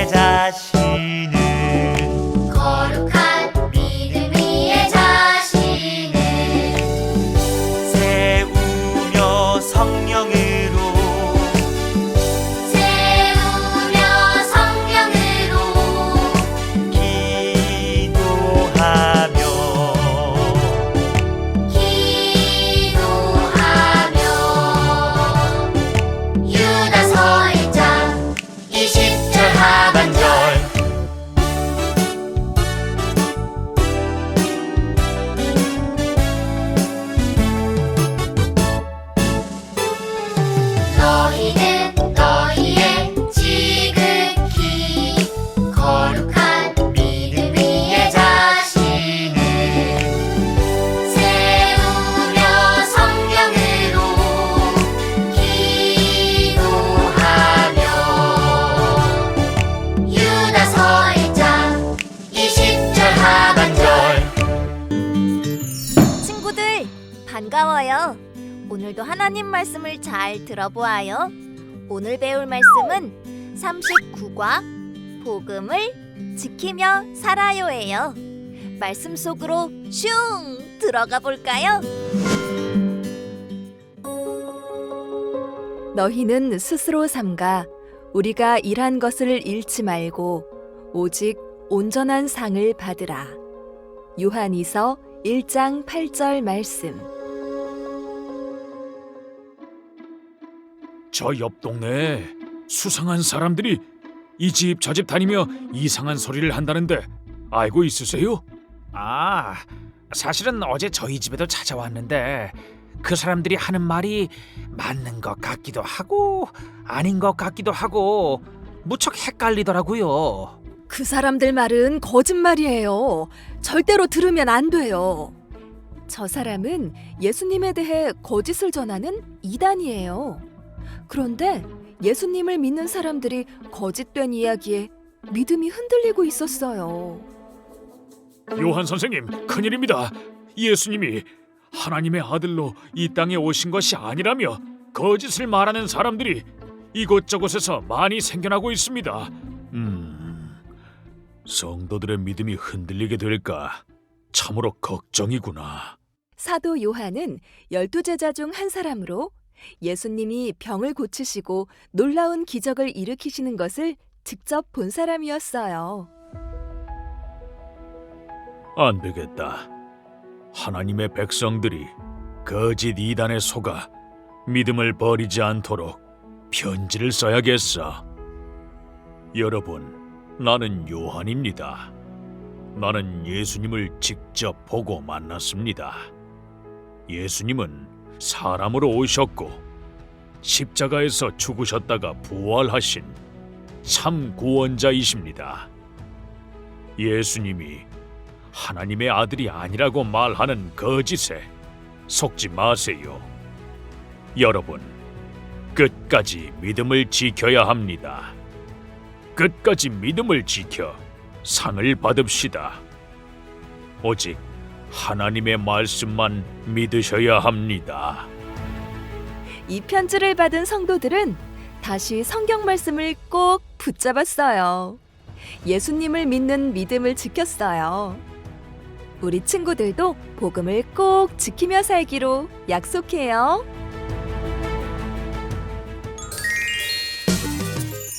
내 자신 오늘도 하나님 말씀을 잘 들어보아요. 오늘 배울 말씀은 39과 복음을 지키며 살아요예요. 말씀 속으로 슝 들어가 볼까요? 너희는 스스로 삼가 우리가 일한 것을 잃지 말고 오직 온전한 상을 받으라. 요한이서 1장 8절 말씀. 저 옆 동네에 수상한 사람들이 이 집 저 집 다니며 이상한 소리를 한다는데 알고 있으세요? 아, 사실은 어제 저희 집에도 찾아왔는데 그 사람들이 하는 말이 맞는 것 같기도 하고 아닌 것 같기도 하고 무척 헷갈리더라고요. 그 사람들 말은 거짓말이에요. 절대로 들으면 안 돼요. 저 사람은 예수님에 대해 거짓을 전하는 이단이에요. 그런데 예수님을 믿는 사람들이 거짓된 이야기에 믿음이 흔들리고 있었어요. 요한 선생님, 큰일입니다. 예수님이 하나님의 아들로 이 땅에 오신 것이 아니라며 거짓을 말하는 사람들이 이곳저곳에서 많이 생겨나고 있습니다. 음, 성도들의 믿음이 흔들리게 될까 참으로 걱정이구나. 사도 요한은 열두 제자 중 한 사람으로 예수님이 병을 고치시고 놀라운 기적을 일으키시는 것을 직접 본 사람이었어요. 안 되겠다. 하나님의 백성들이 거짓 이단에 속아 믿음을 버리지 않도록 편지를 써야겠어. 여러분, 나는 요한입니다. 나는 예수님을 직접 보고 만났습니다. 예수님은 사람으로 오셨고 십자가에서 죽으셨다가 부활하신 참 구원자이십니다. 예수님이 하나님의 아들이 아니라고 말하는 거짓에 속지 마세요. 여러분, 끝까지 믿음을 지켜야 합니다. 끝까지 믿음을 지켜 상을 받읍시다. 오직 하나님의 말씀만 믿으셔야 합니다. 이 편지를 받은 성도들은 다시 성경 말씀을 꼭 붙잡았어요. 예수님을 믿는 믿음을 지켰어요. 우리 친구들도 복음을 꼭 지키며 살기로 약속해요.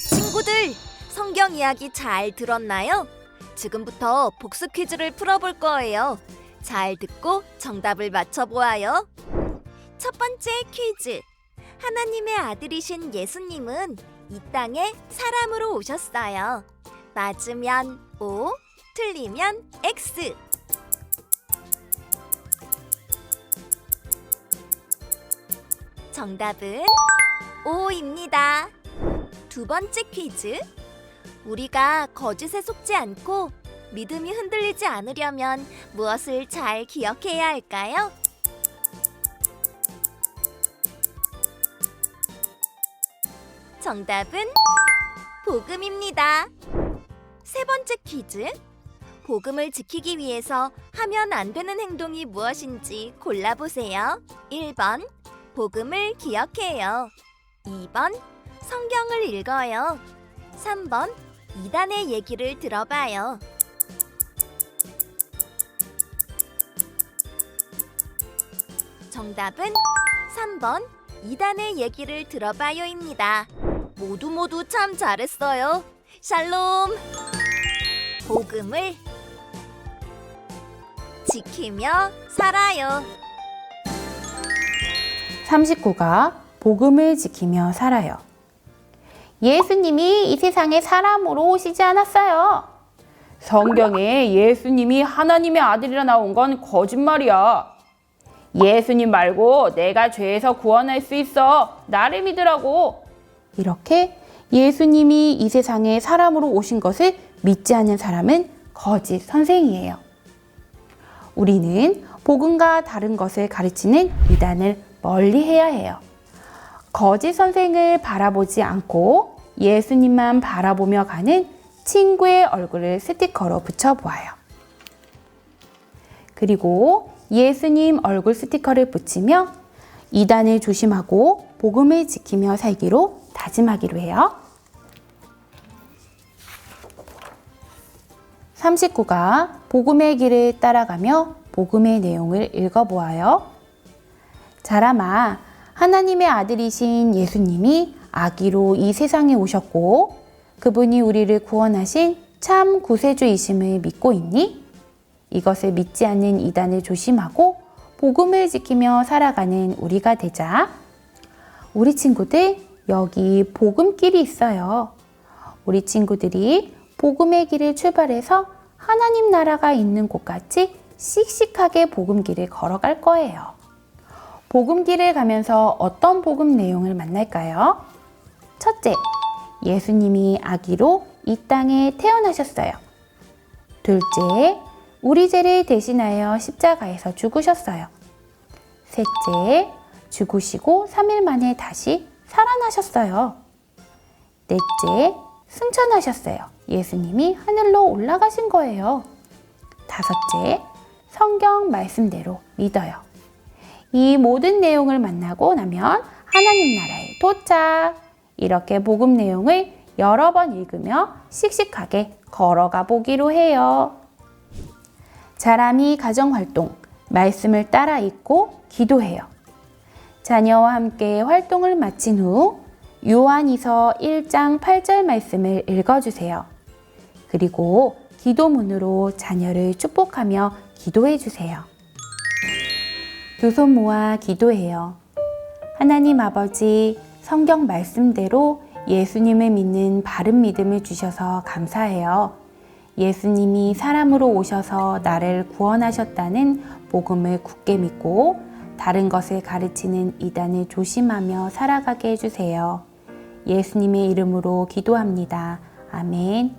친구들, 성경 이야기 잘 들었나요? 지금부터 복습 퀴즈를 풀어볼 거예요. 잘 듣고 정답을 맞춰보아요. 첫 번째 퀴즈. 하나님의 아들이신 예수님은 이 땅에 사람으로 오셨어요. 맞으면 O, 틀리면 X. 정답은 O입니다. 두 번째 퀴즈. 우리가 거짓에 속지 않고 믿음이 흔들리지 않으려면 무엇을 잘 기억해야 할까요? 정답은 복음입니다. 세 번째 퀴즈. 복음을 지키기 위해서 하면 안 되는 행동이 무엇인지 골라보세요. 1번, 복음을 기억해요. 2번, 성경을 읽어요. 3번, 이단의 얘기를 들어봐요. 정답은 3번, 이단의 얘기를 들어봐요입니다. 모두 모두 참 잘했어요. 샬롬! 복음을 지키며 살아요. 39가 복음을 지키며 살아요. 예수님이 이 세상에 사람으로 오시지 않았어요. 성경에 예수님이 하나님의 아들이라 나온 건 거짓말이야. 예수님 말고 내가 죄에서 구원할 수 있어. 나를 믿으라고. 이렇게 예수님이 이 세상에 사람으로 오신 것을 믿지 않는 사람은 거짓 선생이에요. 우리는 복음과 다른 것을 가르치는 이단을 멀리 해야 해요. 거짓 선생을 바라보지 않고 예수님만 바라보며 가는 친구의 얼굴을 스티커로 붙여보아요. 그리고 예수님 얼굴 스티커를 붙이며 이단을 조심하고 복음을 지키며 살기로 다짐하기로 해요. 39가 복음의 길을 따라가며 복음의 내용을 읽어보아요. 자라마, 하나님의 아들이신 예수님이 아기로 이 세상에 오셨고 그분이 우리를 구원하신 참 구세주이심을 믿고 있니? 이것을 믿지 않는 이단을 조심하고 복음을 지키며 살아가는 우리가 되자. 우리 친구들, 여기 복음길이 있어요. 우리 친구들이 복음의 길을 출발해서 하나님 나라가 있는 곳까지 씩씩하게 복음길을 걸어갈 거예요. 복음길을 가면서 어떤 복음 내용을 만날까요? 첫째, 예수님이 아기로 이 땅에 태어나셨어요. 둘째, 우리 죄를 대신하여 십자가에서 죽으셨어요. 셋째, 죽으시고 3일 만에 다시 살아나셨어요. 넷째, 승천하셨어요. 예수님이 하늘로 올라가신 거예요. 다섯째, 성경 말씀대로 믿어요. 이 모든 내용을 만나고 나면 하나님 나라에 도착! 이렇게 복음 내용을 여러 번 읽으며 씩씩하게 걸어가 보기로 해요. 자람이 가정활동, 말씀을 따라 읽고 기도해요. 자녀와 함께 활동을 마친 후 요한이서 1장 8절 말씀을 읽어주세요. 그리고 기도문으로 자녀를 축복하며 기도해 주세요. 두 손 모아 기도해요. 하나님 아버지, 성경 말씀대로 예수님을 믿는 바른 믿음을 주셔서 감사해요. 예수님이 사람으로 오셔서 나를 구원하셨다는 복음을 굳게 믿고 다른 것을 가르치는 이단을 조심하며 살아가게 해주세요. 예수님의 이름으로 기도합니다. 아멘.